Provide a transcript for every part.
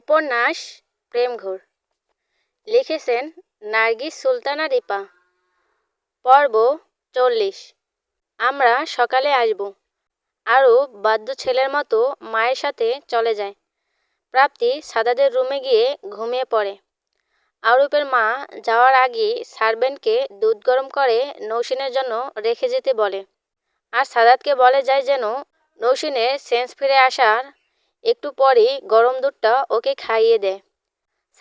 উপন্যাস, প্রেমঘোর। লিখেছেন নার্গিস সুলতানা রিপা। পর্ব চল্লিশ। আমরা সকালে আসব। আরও বাদ্য ছেলের মতো মায়ের সাথে চলে যায়। প্রাপ্তি সাদাদের রুমে গিয়ে ঘুমিয়ে পড়ে। আরুপের মা যাওয়ার আগেই সার্ভেন্টকে দুধ গরম করে নৌসিনের জন্য রেখে যেতে বলে। আর সাদাতকে বলে যায় যেন নৌসিনের সেন্স ফিরে আসার একটু পরই গরম দুধটা ওকে খাইয়ে দেয়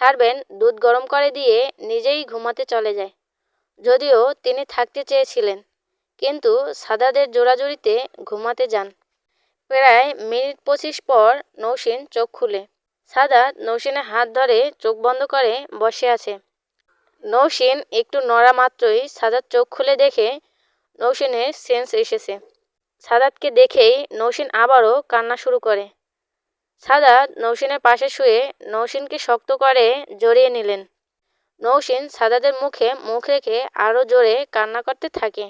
সার্ভেন্ট দুধ গরম করে দিয়ে নিজেই ঘুমাতে চলে যায়। যদিও তিনি থাকতে চেয়েছিলেন, কিন্তু সাদাদের জোড়াজুড়িতে ঘুমাতে যান। প্রায় মিনিট পঁচিশ পর নৌসিন চোখ খুলে। সাদাত নৌসিনের হাত ধরে চোখ বন্ধ করে বসে আছে। নৌসিন একটু নড়া মাত্রই সাদাত চোখ খুলে দেখে নৌসিনের সেন্স এসেছে। সাদাতকে দেখেই নৌসিন আবারও কান্না শুরু করে। সাদাত নৌসিনের পাশে শুয়ে নৌসিনকে শক্ত করে জড়িয়ে নিলেন। নৌসিন সাদাতের মুখে মুখ রেখে আরও জোরে কান্না করতে থাকে।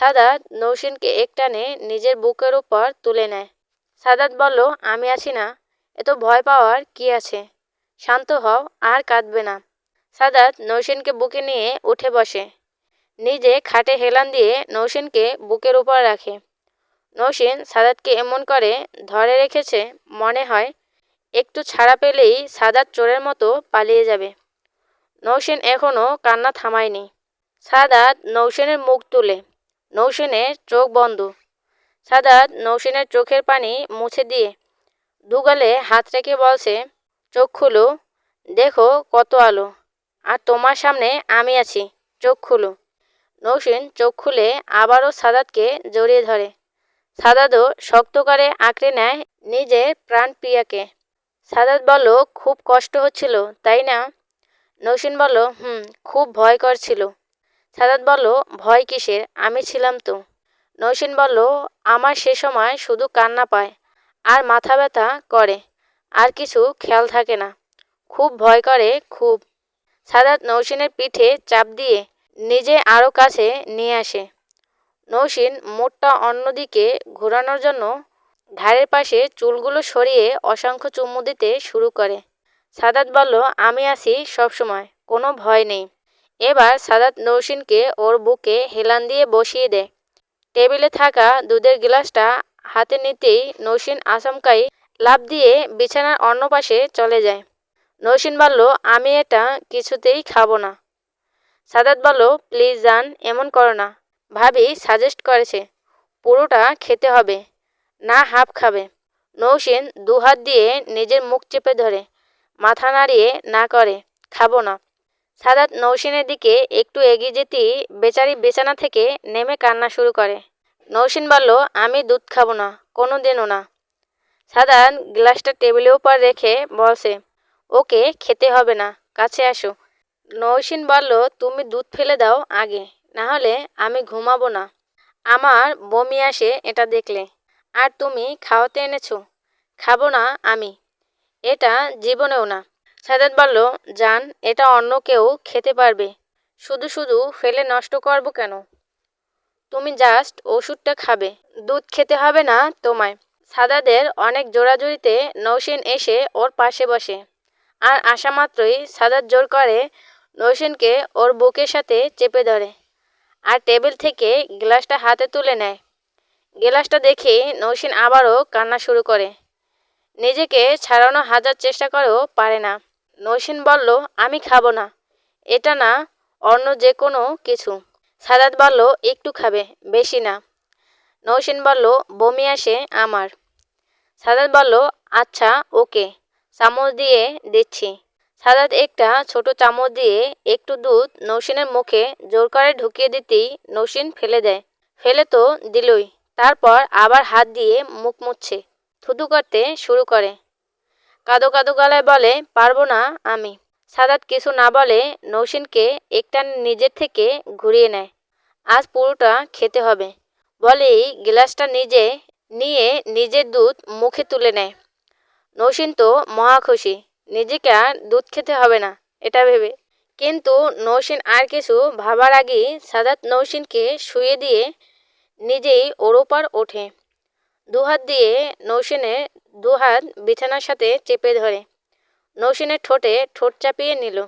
সাদাত নৌসিনকে একটানে নিজের বুকের উপর তুলে নেয়। সাদাত বলল, আমি আছি না। এত ভয় পাওয়ার কি আছে? শান্ত হও, আর কাঁদবে না। সাদাত নৌসিনকে বুকে নিয়ে উঠে বসে। নিজে খাটে হেলান দিয়ে নৌসিনকে বুকের উপর রাখে। নৌসিন সাদাতকে এমন করে ধরে রেখেছে, মনে হয় একটু ছাড়া পেলেই সাদাত চোরের মতো পালিয়ে যাবে। নৌসেন এখনও কান্না থামায়নি। সাদাত নৌসেনের মুখ তুলে, নৌসেনের চোখ বন্ধ। সাদাত নৌসেনের চোখের পানি মুছে দিয়ে দুগালে হাত রেখে বলছে, চোখ খুলো, দেখো কত আলো, আর তোমার সামনে আমি আছি, চোখ খুলো। নৌসেন চোখ খুলে আবারও সাদাতকে জড়িয়ে ধরে। সাদাতও শক্ত করে আঁকড়ে নেয় নিজের প্রাণ প্রিয়াকে সাদাত বলল, খুব কষ্ট হচ্ছিল, তাই না? নৌসিন বলল, হুম, খুব ভয় ছিল। সাদাত বলল, ভয় কিসের? আমি ছিলাম তো। নৌসিন বলল, আমার সে সময় শুধু কান্না পায়, আর মাথা ব্যথা করে, আর কিছু খেয়াল থাকে না। খুব ভয় করে, খুব। সাদাত নৌসিনের পিঠে চাপ দিয়ে নিজে আরও কাছে নিয়ে আসে। নৌসিন মোটটা অন্যদিকে ঘোরানোর জন্য ঘাড়ের পাশে চুলগুলো সরিয়ে অসংখ্য চুমু দিতে শুরু করে। সাদাত বলল, আমি আছি সবসময়, কোনো ভয় নেই। এবার সাদাত নৌসিনকে ওর বুকে হেলান দিয়ে বসিয়ে দেয়। টেবিলে থাকা দুধের গ্লাসটা হাতে নিতেই নৌসিন আচমকাই লাভ দিয়ে বিছানার অন্য পাশে চলে যায়। নৌসিন বলল, আমি এটা কিছুতেই খাব না। সাদাত বলল, প্লিজ যান এমন করো না। ভাবি সাজেস্ট করেছে, পুরোটা খেতে হবে, না হাফ খাবে। নৌসিন দুহাত দিয়ে নিজের মুখ চেপে ধরে, মাথা নাড়িয়ে না করে, খাব না। সাদাত নৌসিনের দিকে একটু এগিয়ে যেতেই বেচারি বিছানা থেকে নেমে কান্না শুরু করে। নৌসিন বলল, আমি দুধ খাব না কোনো দিনও না। সাদাত গ্লাসটা টেবিলের উপর রেখে বলছে, ওকে, খেতে হবে না, কাছে আসো। নৌসিন বলল, তুমি দুধ ফেলে দাও আগে। না হলে আমি ঘুমাবো না। আমার বমি আসে এটা দেখলে। আর তুমি খাওয়াতে এনেছো? খাব না আমি। এটা জীবনেও না। সাদাত বলল, জান, এটা অন্য কেউ খেতে পারবে। শুধু শুধু ফেলে নষ্ট করব কেন? তুমি জাস্ট ওষুধটা খাবে। দুধ খেতে হবে না তোমায়। সাদাদের অনেক জোড়াজুড়িতে নৌসিন এসে ওর পাশে বসে। আর আসা মাত্রই সাদাত জোর করে নৌসেনকে ওর বুকের সাথে চেপে ধরে। আর টেবিল থেকে গ্লাসটা হাতে তুলে নেয়। গ্লাসটা দেখে নৌসিন আবারও কান্না শুরু করে। নিজেকে ছাড়ানো হাজার চেষ্টা করেও পারে না। নৌসিন বলল, আমি খাব না। এটা না, অন্য যে কোনো কিছু। সাদাত বলল, একটু খাবে, বেশি না। নৌসিন বলল, বমি আসে আমার। সাদাত বলল আচ্ছা ওকে। চামচ দিয়ে দিচ্ছি। সাদাত একটা ছোট চামচ দিয়ে একটু দুধ নৌসিনের মুখে জোর করে ঢুকিয়ে দিতেই নৌসিন ফেলে দেয়। ফেলে তো দিলই, তারপর আবার হাত দিয়ে মুখ মুছছে, থুতু করতে শুরু করে। কাদো কাদো গলায় বলে, পারব না আমি। সাদাত কিছু না বলে নৌসিনকে একটা নিজের থেকে ঘুরিয়ে নেয়। আজ পুরোটা খেতে হবে। বলেই গ্লাসটা নিজে, নিয়ে নিজের দুধ মুখে তুলে নেয়। নৌসিন তো মহা খুশি। নিজেকে আর দুধ খেতে হবে না, এটা ভেবে। কিন্তু নৌসিন আর কিছু ভাবার আগেই সাদাত নৌসিনকে শুয়ে দিয়ে নিজেই ওর ওপর ওঠে। দুহাত দিয়ে নৌসিনের দুহাত বিছানার সাথে চেপে ধরে। নৌসিনের ঠোঁটে ঠোঁট চাপিয়ে নিল।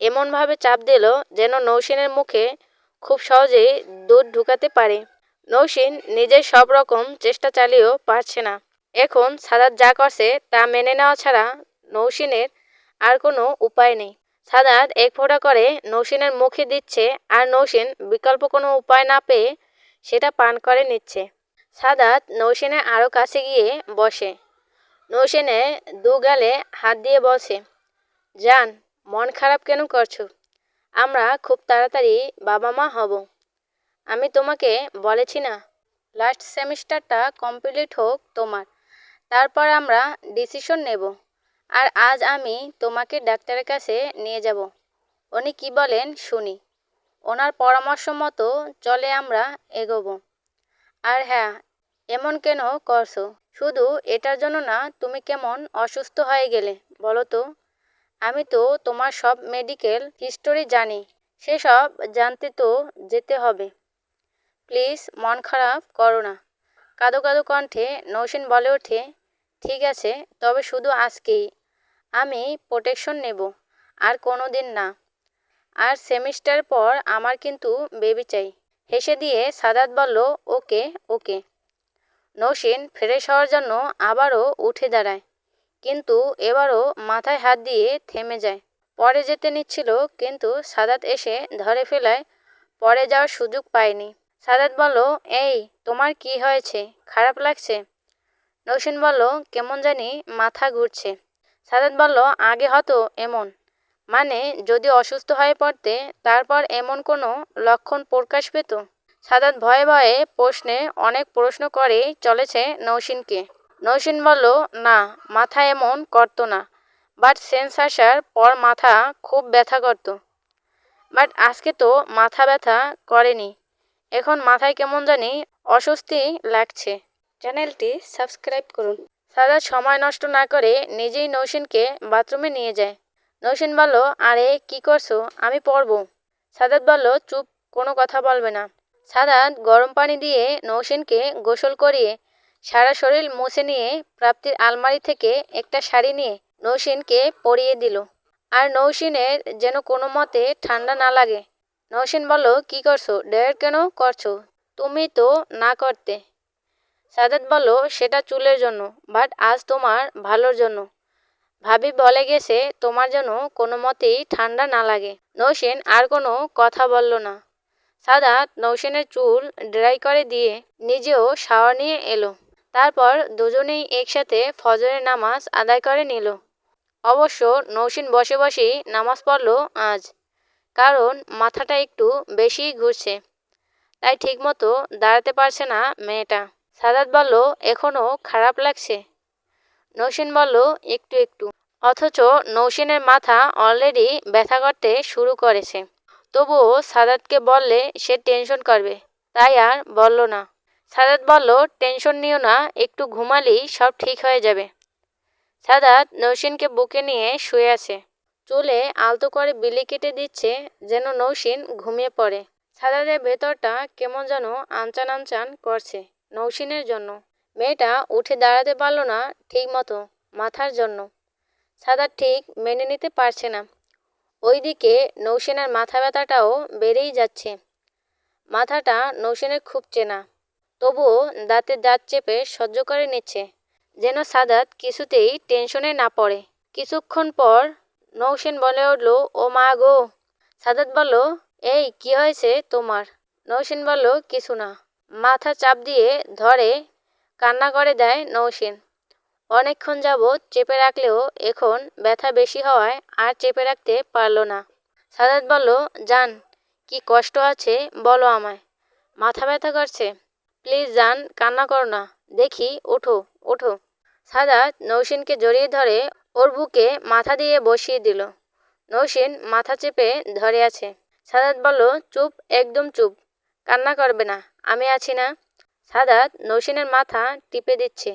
এমনভাবে চাপ দিল যেন নৌসিনের মুখে খুব সহজেই দুধ ঢুকাতে পারে। নৌসিন নিজের সব রকম চেষ্টা চালিয়েও পারছে না। এখন সাদাত যা করছে তা মেনে নেওয়া ছাড়া নৌসিনের আর কোনো উপায় নেই। সাদাত এক ফোঁটা করে নৌসিনের মুখে দিচ্ছে আর নৌসিন বিকল্প কোনো উপায় না পেয়ে সেটা পান করে নিচ্ছে। সাদাত নৌসেনে আরও কাছে গিয়ে বসে। নৌসেনে দু গালে হাত দিয়ে বসে যান মন খারাপ কেন করছ? আমরা খুব তাড়াতাড়ি বাবা মা হব। আমি তোমাকে বলেছি না, লাস্ট সেমিস্টারটা কমপ্লিট হোক তোমার। তারপর আমরা ডিসিশন নেব। আর আজ আমি তোমাকে ডাক্তারের কাছে নিয়ে যাব। উনি কি বলেন শুনি। ওনার পরামর্শ মতো চলে আমরা এগোবো। আর হ্যাঁ এমন কেন করছ? শুধু এটার জন্য না, তুমি কেমন অসুস্থ হয়ে গেলে, বলো তো। আমি তো তোমার সব মেডিকেল হিস্টোরি জানি, সেসব জানতে তো যেতে হবে। প্লিজ, মন খারাপ করো না। কাদো কাদো কণ্ঠে নৌসেন বলে ওঠে, ঠিক আছে, তবে শুধু আজকেই। আমি প্রোটেকশন নেব, আর কোনো দিন না। আর সেমিস্টার পর আমার কিন্তু বেবি চাই। হেসে দিয়ে সাদাত বলল, ওকে ওকে। নৌসিন ফ্রেশ হওয়ার জন্য আবারও উঠে দাঁড়ায়, কিন্তু এবারও মাথায় হাত দিয়ে থেমে যায়। পরে যেতে নিচ্ছিল, কিন্তু সাদাত এসে ধরে ফেলায়, পরে যাওয়ার সুযোগ পায়নি। সাদাত বলল, এই, তোমার কি হয়েছে? খারাপ লাগছে? নৌসিন বলল, কেমন জানি মাথা ঘুরছে। সাদাত বলল, আগে হতো এমন। মানে যদি অসুস্থ হয়ে পড়তে, তারপর এমন কোনো লক্ষণ প্রকাশ পেত? সাদাত ভয়ে ভয়ে প্রশ্নে অনেক প্রশ্ন করেই চলেছে নৌসিনকে। নৌসিন বলল, না, মাথা এমন করতো না। বাট সেন্স আসার পর মাথা খুব ব্যথা করত। বাট আজকে তো মাথা ব্যথা করেনি। এখন মাথায় কেমন জানি অস্বস্তি লাগছে। চ্যানেলটি সাবস্ক্রাইব করুন। সাদাত সময় নষ্ট না করে নিজেই নৌসিনকে বাথরুমে নিয়ে যায়। নৌসিন বলল, আরে, কি করছ? আমি পড়ব। সাদাত বলল, চুপ, কোনো কথা বলবে না। সাদাত গরম পানি দিয়ে নৌসিনকে গোসল করিয়ে সারা শরীর মুছে নিয়ে প্রাপ্তির আলমারি থেকে একটা শাড়ি নিয়ে নৌসিনকে পরিয়ে দিল। আর নৌসিনের যেন কোনো মতে ঠান্ডা না লাগে। নৌসিন বলল, কি করছ? ডেয়ার কেন করছ? তুমি তো না করতে। সাদাত বলল, সেটা চুলের জন্য বাট আজ তোমার ভালোর জন্য। ভাবি বলে গেছে, তোমার যেন কোনো মতেই ঠান্ডা না লাগে। নৌসেন আর কোনো কথা বলল না। সাদাত নৌসেনের চুল ড্রাই করে দিয়ে নিজেও শাওয়ার নিয়ে এলো। তারপর দুজনেই একসাথে ফজরের নামাজ আদায় করে নিল। অবশ্য নৌসিন বসে বসেই নামাজ পড়ল আজ, কারণ মাথাটা একটু বেশিই ঘুরছে, তাই ঠিকমতো দাঁড়াতে পারছে না মেয়েটা। সাদাত বলল এখনও খারাপ লাগছে? নৌসিন বলল, একটু একটু। অথচ নৌসিনের মাথা অলরেডি ব্যথা করতে শুরু করেছে। তবুও সাদাতকে বললে সে টেনশন করবে, তাই আর বলল না। সাদাত বলল, টেনশন নিও না, একটু ঘুমালেই সব ঠিক হয়ে যাবে। সাদাত নৌসিনকে বুকে নিয়ে শুয়ে আছে। চুলে আলতো করে বিলি কেটে দিচ্ছে যেন নৌসিন ঘুমিয়ে পড়ে। সাদাতের ভেতরটা কেমন যেন আনচান আনচান করছে। নৌসিনের জন্য। মেয়েটা উঠে দাঁড়াতে পারল না ঠিক মতো মাথার জন্য। সাদাত ঠিক মেনে নিতে পারছে না। ওইদিকে নৌসেনের মাথা ব্যথাটাও বেড়েই যাচ্ছে। মাথাটা নৌসেনের খুব চেনা। তবুও দাঁতে দাঁত চেপে সহ্য করে নিচ্ছে, যেন সাদাত কিছুতেই টেনশনে না পড়ে। কিছুক্ষণ পর নৌসেন বলে উঠল, ও মা গো। সাদাত বলল, এই, কি হয়েছে তোমার? নৌসেন বলল, কিছু না। মাথা চাপ দিয়ে ধরে কান্না করে দেয় নৌসেন। অনেকক্ষণ যাবৎ চেপে রাখলেও এখন ব্যথা বেশি হওয়ায় আর চেপে রাখতে পারল না। সাদাত বলল যান কি কষ্ট আছে বলো আমায়। মাথা ব্যথা করছে। প্লিজ যান কান্না করো না। দেখি, ওঠো ওঠো। সাদাত নৌসিনকে জড়িয়ে ধরে ওর বুকে মাথা দিয়ে বসিয়ে দিল। নৌসিন মাথা চেপে ধরে আছে। সাদাত বলল, চুপ, একদম চুপ। কান্না করবে না। আমি আছি না। সাদাত নৌসিনের মাথা টিপে দিচ্ছে।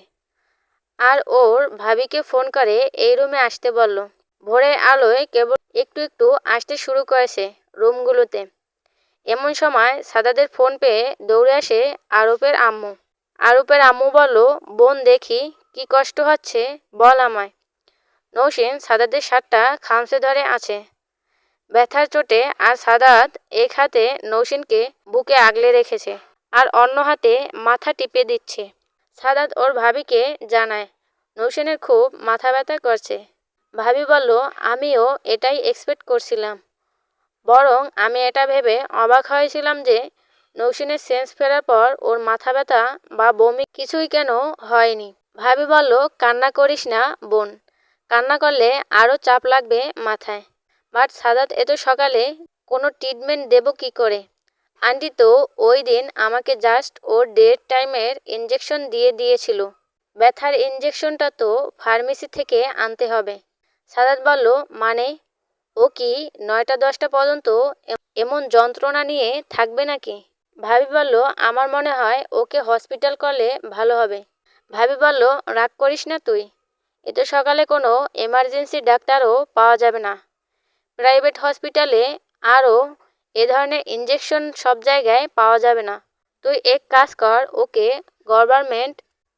আর ওর ভাবিকে ফোন করে এই রুমে আসতে বলল। ভোরের আলোয় কেবল একটু একটু আসতে শুরু করেছে রুমগুলোতে। এমন সময় সাদাদের ফোন পেয়ে দৌড়ে আসে আরবের আম্মু। আরবের আম্মু বলল, বোন, দেখি, কি কষ্ট হচ্ছে, বল আমায়। নৌসিন সাদাদের শার্টটা খামচে ধরে আছে। ব্যথার চোটে আর সাদাত এক হাতে নৌসিনকে বুকে আগলে রেখেছে। আর অন্য হাতে মাথা টিপে দিচ্ছে। সাদাত ওর ভাবিকে জানায়, নৌসেনের খুব মাথা ব্যথা করছে। ভাবি বলল, আমিও এটাই এক্সপেক্ট করছিলাম। বরং আমি এটা ভেবে অবাক হয়েছিলাম যে নৌসেনের সেন্স ফেরার পর ওর মাথা ব্যথা বা বমি কিছুই কেন হয়নি। ভাবি বলল, কান্না করিস না, বোন। কান্না করলে আরও চাপ লাগবে মাথায়। বাট সাদাত এত সকালে কোনো ট্রিটমেন্ট দেব কি করে? আন্টি তো ওই দিন আমাকে জাস্ট ওর ডেট টাইমের ইঞ্জেকশন দিয়ে দিয়েছিল। ব্যথার ইঞ্জেকশনটা তো ফার্মেসি থেকে আনতে হবে। সাদাত বলল মানে? ও কি নয়টা দশটা পর্যন্ত এমন যন্ত্রণা নিয়ে থাকবে নাকি? ভাবি বলল, আমার মনে হয় ওকে হসপিটাল করলে ভালো হবে। ভাবি বলল, রাগ করিস না তুই। এত সকালে কোনো এমার্জেন্সি ডাক্তারও পাওয়া যাবে না। প্রাইভেট হসপিটালে আরও এ ধরনের ইঞ্জেকশন সব জায়গায় পাওয়া যাবে না। তুই এক কাজ কর, ওকে গভর্নমেন্ট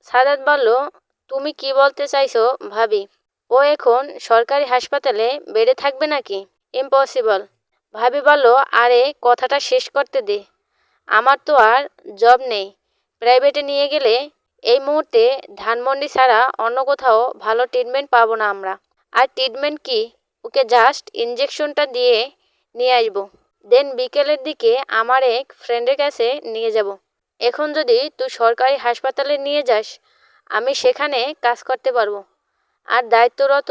সাদাত বলল তুমি কি বলতে চাইছো ভাবি, ও এখন সরকারি হাসপাতালে বেড়ে থাকবে নাকি? ইম্পসিবল ভাবি বলল আরে কথাটা শেষ করতে দে। আমার তো আর জব নেই। প্রাইভেটে নিয়ে গেলে এই মুহূর্তে ধানমন্ডি ছাড়া অন্য কোথাও ভালো ট্রিটমেন্ট পাবো না আমরা। আর ট্রিটমেন্ট কি? ওকে জাস্ট ইঞ্জেকশনটা দিয়ে নিয়ে আসব। দেন বিকেলের দিকে আমার এক ফ্রেন্ডের কাছে নিয়ে যাব। এখন যদি তুই সরকারি হাসপাতালে নিয়ে যাস, আমি সেখানে কাজ করতে পারব। আর দায়িত্বরত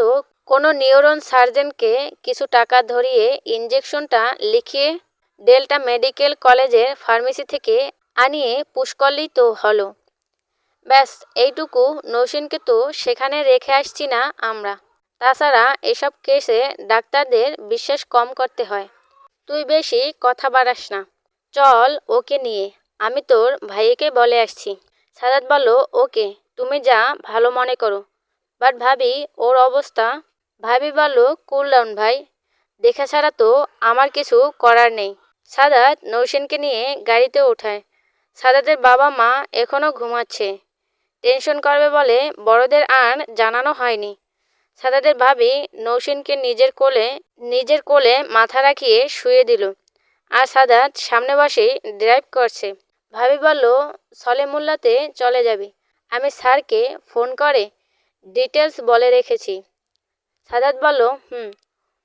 কোনো নিউরন সার্জেনকে কিছু টাকা ধরিয়ে ইঞ্জেকশনটা লিখিয়ে ডেল্টা মেডিকেল কলেজের ফার্মেসি থেকে আনিয়ে পুশ করলেই তো হলো। ব্যাস, এইটুকু নৌসিনকে তো সেখানে রেখে আসছি না আমরা। তাছাড়া এসব কেসে ডাক্তারদের বিশ্বাস কম করতে হয়। তুই বেশি কথা বাড়াস না। চল ওকে নিয়ে। আমি তোর ভাইকে বলে আসছি। সাদাত বলল, ওকে, তুমি যা ভালো মনে করো। বাট ভাবি, ওর অবস্থা ভাবি বলল, কুল ডাউন ভাই, দেখা ছাড়া তো আমার কিছু করার নেই। সাদাত নৌসেনকে নিয়ে গাড়িতে ওঠায় সাদাতের বাবা মা এখনও ঘুমাচ্ছে। টেনশন করবে বলে বড়দের আর জানানো হয়নি। সাদাতের ভাবি নৌসেনকে নিজের কোলে নিজের কোলে মাথা রাখিয়ে শুয়ে দিল। আর সাদাত সামনে বসেই ড্রাইভ করছে। ভাবি বলল, সলেমুল্লাতে চলে যাবি। আমি স্যারকে ফোন করে ডিটেলস বলে রেখেছি। সাদাত বলল, হুম।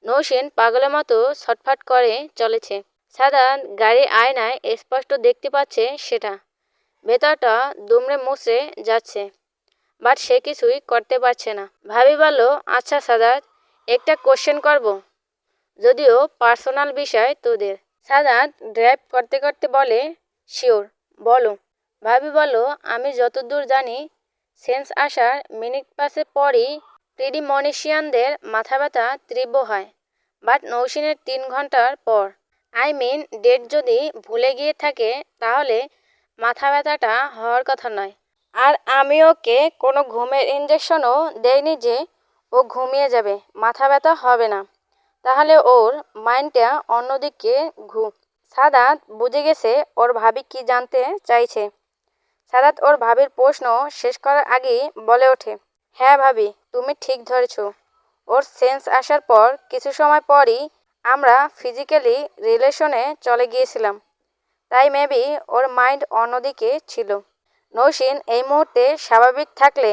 নৌসেন পাগলের মতো ছটফট করে চলেছে। সাদাত গাড়ির আয়নায় স্পষ্ট দেখতে পাচ্ছে সেটা। ভেতরটা দুমড়ে মুচড়ে যাচ্ছে। বাট সে কিছুই করতে পারছে না। ভাবি বলল আচ্ছা সাদাত একটা কোশ্চেন করব। যদিও পার্সোনাল বিষয় তোদের। সাদাত ড্রাইভ করতে করতে বলে শিওর বলো। ভাবি বলো আমি যতদূর জানি সেন্স আসার মিনিট পাসের পরই প্রিডিমনিশিয়ানদের মাথা ব্যথা তীব্র হয় বাট নৌসিনের তিন ঘণ্টার পর। আই মিন ডেট যদি ভুলে গিয়ে থাকে, তাহলে মাথা ব্যথাটা হওয়ার কথা নয়। আর আমি ওকে কোনো ঘুমের ইঞ্জেকশনও দেয়নি যে ও ঘুমিয়ে যাবে, মাথা ব্যথা হবে না। তাহলে ওর মাইন্ডটা অন্যদিকে ঘু। সাদাত বুঝে গেছে ওর ভাবি কি জানতে চাইছে। সাদাত ওর ভাবির প্রশ্ন শেষ করার আগেই বলে ওঠে হ্যাঁ ভাবি, তুমি ঠিক ধরেছ। ওর সেন্স আসার পর কিছু সময় পরই আমরা ফিজিক্যালি রিলেশনে চলে গিয়েছিলাম। তাই মেবি ওর মাইন্ড অন্যদিকে ছিল। নৌসিন এই মুহূর্তে স্বাভাবিক থাকলে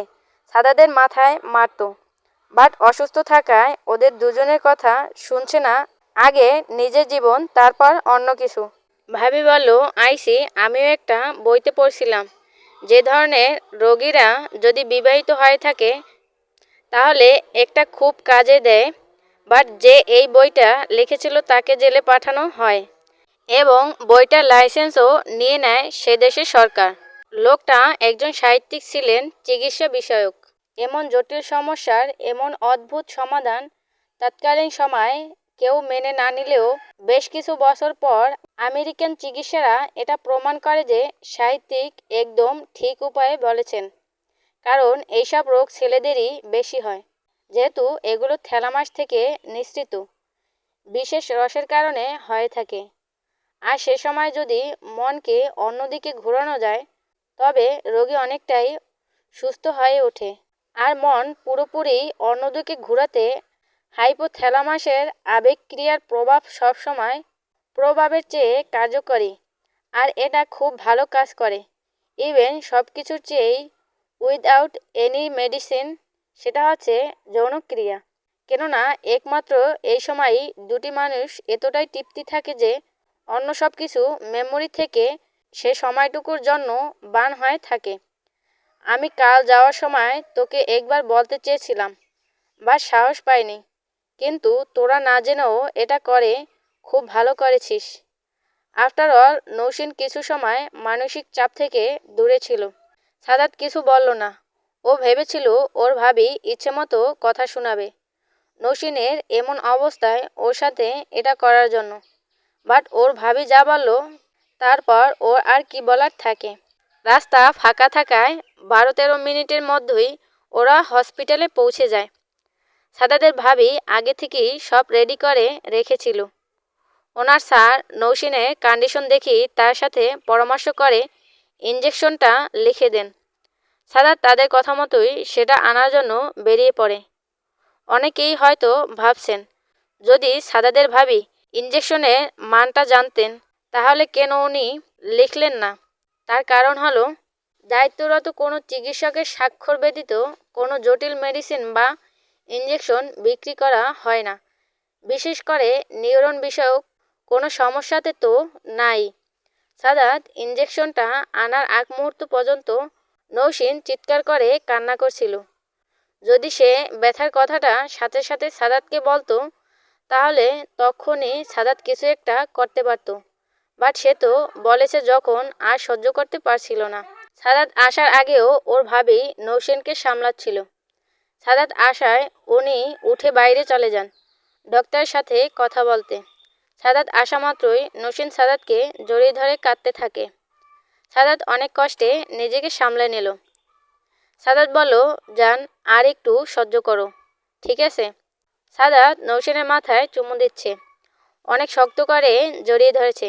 সাদাদের মাথায় মারত। বাট অসুস্থ থাকায় ওদের দুজনের কথা শুনছে না। আগে নিজের জীবন, তারপর অন্য কিছু। ভাবি বলল, আইসি, আমিও একটা বইতে পড়ছিলাম। যে ধরনের রোগীরা যদি বিবাহিত হয়ে থাকে, তাহলে একটা খুব কাজে দেয়। বাট যে এই বইটা লিখেছিল তাকে জেলে পাঠানো হয় এবং বইটার লাইসেন্সও নিয়ে নেয় সে দেশের সরকার। লোকটা একজন সাহিত্যিক ছিলেন, চিকিৎসা বিষয়ক। এমন জটিল সমস্যার এমন অদ্ভুত সমাধান তৎকালীন সময় কেউ মেনে না নিলেও বেশ কিছু বছর পর আমেরিকান চিকিৎসারা এটা প্রমাণ করে যে সাহিত্যিক একদম ঠিক উপায়ে বলেছেন। কারণ এইসব রোগ ছেলেদেরই বেশি হয়, যেহেতু এগুলো থ্যালামাস থেকে নিঃসৃত, বিশেষ রসের কারণে হয়ে থাকে। আর সে সময় যদি মনকে অন্যদিকে ঘোরানো যায় তবে রোগী অনেকটাই সুস্থ হয়ে ওঠে। আর মন পুরোপুরি অন্যদিকে ঘোরাতে হাইপোথ্যালামাসের আবেগক্রিয়ার প্রভাব সবসময় প্রভাবের চেয়ে কার্যকরী, আর এটা খুব ভালো কাজ করে। ইভেন সব কিছুর চেয়েই উইদাউট এনি মেডিসিন সেটা হচ্ছে যৌনক্রিয়া। কেননা একমাত্র এই সময়ই দুটি মানুষ এতটাই তৃপ্তি থাকে যে অন্য সব কিছু মেমোরি থেকে সে সময়টুকুর জন্য বান হয়ে থাকে। আমি কাল যাওয়ার সময় তোকে একবার বলতে চেয়েছিলাম বা সাহস পাইনি। কিন্তু তোরা না জেনেও এটা করে খুব ভালো করেছিস। আফটার অল নৌসিন কিছু সময় মানসিক চাপ থেকে দূরে ছিল। সাদাত কিছু বলল না। ও ভেবেছিল ওর ভাবি ইচ্ছে মতো কথা শোনাবে। নৌসিনের এমন অবস্থায় ওর সাথে এটা করার জন্য। বাট ওর ভাবি যা বলল তারপর ওর আর কি বলার থাকে? রাস্তা ফাঁকা থাকায় বারো তেরো মিনিটের মধ্যেই ওরা হসপিটালে পৌঁছে যায়। সাদাদের ভাবি আগে থেকেই সব রেডি করে রেখেছিল। ওনার স্যার নৌসিনের কন্ডিশন দেখি তার সাথে পরামর্শ করে ইঞ্জেকশনটা লিখে দেন। সাদাত তাদের কথা মতোই সেটা আনার জন্য বেরিয়ে পড়ে। অনেকেই হয়তো ভাবছেন, যদি সাদাদের ভাবি ইঞ্জেকশনের মানটা জানতেন তাহলে কেন উনি লিখলেন না? তার কারণ হলো, দায়িত্বরত কোনো চিকিৎসকের স্বাক্ষর ব্যতীত কোনো জটিল মেডিসিন বা ইঞ্জেকশন বিক্রি করা হয় না। বিশেষ করে নিউরন বিষয়ক কোনো সমস্যাতে তো নাই। সাদাত ইঞ্জেকশনটা আনার আগ মুহূর্ত পর্যন্ত নৌসিন চিৎকার করে কান্না করছিল। যদি সে ব্যথার কথাটা সাথে সাথে সাদাতকে বলতো, তাহলে তখনই সাদাত কিছু একটা করতে পারতো। বাট সে তো বলেছে যখন আর সহ্য করতে পারছিল না। সাদাত আসার আগেও ওর ভাবেই নৌসেনকে সামলাচ্ছিল। সাদাত আসায় উনি উঠে বাইরে চলে যান ডক্টরের সাথে কথা বলতে। সাদাত আসা মাত্রই নসীন সাদাতকে জড়িয়ে ধরে কাঁদতে থাকে। সাদাত অনেক কষ্টে নিজেকে সামলে নিল। সাদাত বলল, যান, আর একটু সহ্য করো। ঠিক আছে? সাদাত নৌসেনের মাথায় চুমু দিচ্ছে। অনেক শক্ত করে জড়িয়ে ধরেছে।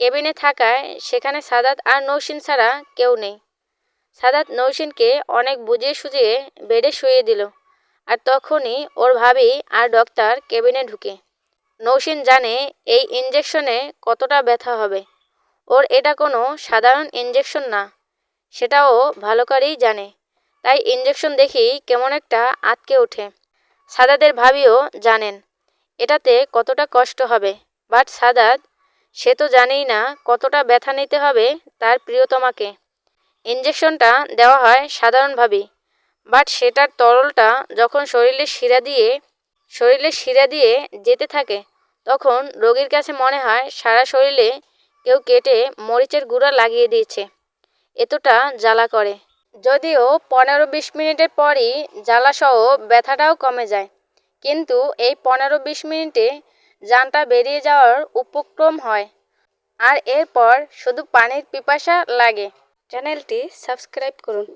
কেবিনে থাকায় সেখানে সাদাত আর নৌসিন ছাড়া কেউ নেই। সাদাত নৌসিনকে অনেক বুঝিয়ে সুঝিয়ে বেডে শুয়ে দিল আর তখনই ওর ভাবি আর ডক্টর কেবিনে ঢুকে। নৌসিন জানে এই ইঞ্জেকশনে কতটা ব্যথা হবে। ওর এটা কোনো সাধারণ ইঞ্জেকশন না, সেটাও ভালো করেই জানে। তাই ইঞ্জেকশন দেখি কেমন একটা আটকে ওঠে। সাদাদের ভাবিও জানেন, এটাতে কতটা কষ্ট হবে। বাট সাদাত সে তো জানেই না কতটা ব্যথা নিতে হবে তার প্রিয়তমাকে। ইঞ্জেকশনটা দেওয়া হয় সাধারণভাবেই বাট সেটার তরলটা যখন শরীরের শিরা দিয়ে শরীরের শিরা দিয়ে যেতে থাকে, তখন রোগীর কাছে মনে হয় সারা শরীরে কেউ কেটে মরিচের গুঁড়া লাগিয়ে দিয়েছে। এতটা জ্বালা করে। যদিও পনেরো বিশ মিনিটের পরই জ্বালাসহ ব্যথাটাও কমে যায়, কিন্তু এই পনেরো বিশ মিনিটে যানটা বেরিয়ে যাওয়ার উপক্রম হয়। আর এরপর শুধু পানির পিপাসা লাগে। চ্যানেলটি সাবস্ক্রাইব করুন।